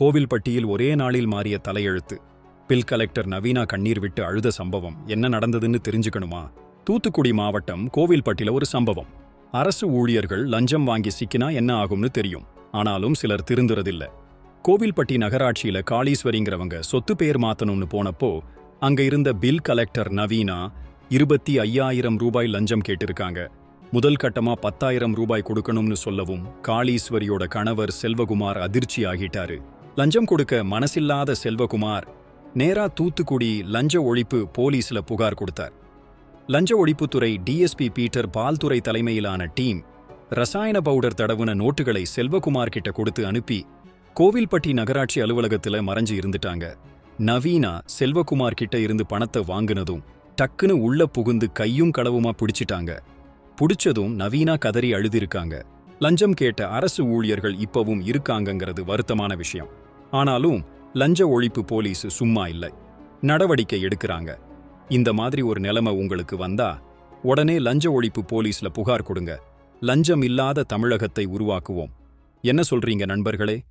கோவில்பட்டியில் ஒரே நாளில் மாறிய தலையெழுத்து. பில் கலெக்டர் நவீனா கண்ணீர் விட்டு அழுத சம்பவம் என்ன நடந்ததுன்னு தெரிஞ்சுக்கணுமா? தூத்துக்குடி மாவட்டம் கோவில்பட்டில ஒரு சம்பவம். அரசு ஊழியர்கள் லஞ்சம் வாங்கி சிக்கினா என்ன ஆகும்னு தெரியும். ஆனாலும் சிலர் திருந்துறதில்ல. கோவில்பட்டி நகராட்சியில காளீஸ்வரிங்கிறவங்க சொத்து பேர் மாத்தணும்னு போனப்போ அங்க இருந்த பில் கலெக்டர் நவீனா இருபத்தி ஐயாயிரம் ரூபாய் லஞ்சம் கேட்டிருக்காங்க. முதல் கட்டமா பத்தாயிரம் ரூபாய் கொடுக்கணும்னு சொல்லவும் காளீஸ்வரியோட கணவர் செல்வகுமார் அதிர்ச்சி ஆகிட்டாரு லஞ்சம் கொடுக்க மனசில்லாத செல்வகுமார் நேரா தூத்துக்குடி லஞ்ச ஒழிப்பு போலீஸ்ல புகார் கொடுத்தார். லஞ்ச ஒழிப்புத்துறை டிஎஸ்பி பீட்டர் பால்துறை தலைமையிலான டீம் ரசாயன பவுடர் தடவுன நோட்டுகளை செல்வகுமார் கிட்ட கொடுத்து அனுப்பி கோவில்பட்டி நகராட்சி அலுவலகத்துல மறைஞ்சு இருந்துட்டாங்க. நவீனா செல்வகுமார் கிட்ட இருந்து பணத்தை வாங்குனதும் டக்குன்னு உள்ள புகுந்து கையும் களவுமா பிடிச்சிட்டாங்க. புடிச்சதும் நவீனா கதறி அழுதிருக்காங்க. லஞ்சம் கேட்ட அரசு ஊழியர்கள் இப்பவும் இருக்காங்கங்கிறது வருத்தமான விஷயம். ஆனாலும் லஞ்ச ஒழிப்பு போலீஸ் சும்மா இல்லை. நடவடிக்கை எடுக்கிறாங்க. இந்த மாதிரி ஒரு நிலைமை உங்களுக்கு வந்தா உடனே லஞ்ச ஒழிப்பு போலீஸ்ல புகார் கொடுங்க. லஞ்சம் இல்லாத தமிழகத்தை உருவாக்குவோம். என்ன சொல்றீங்க நண்பர்களே?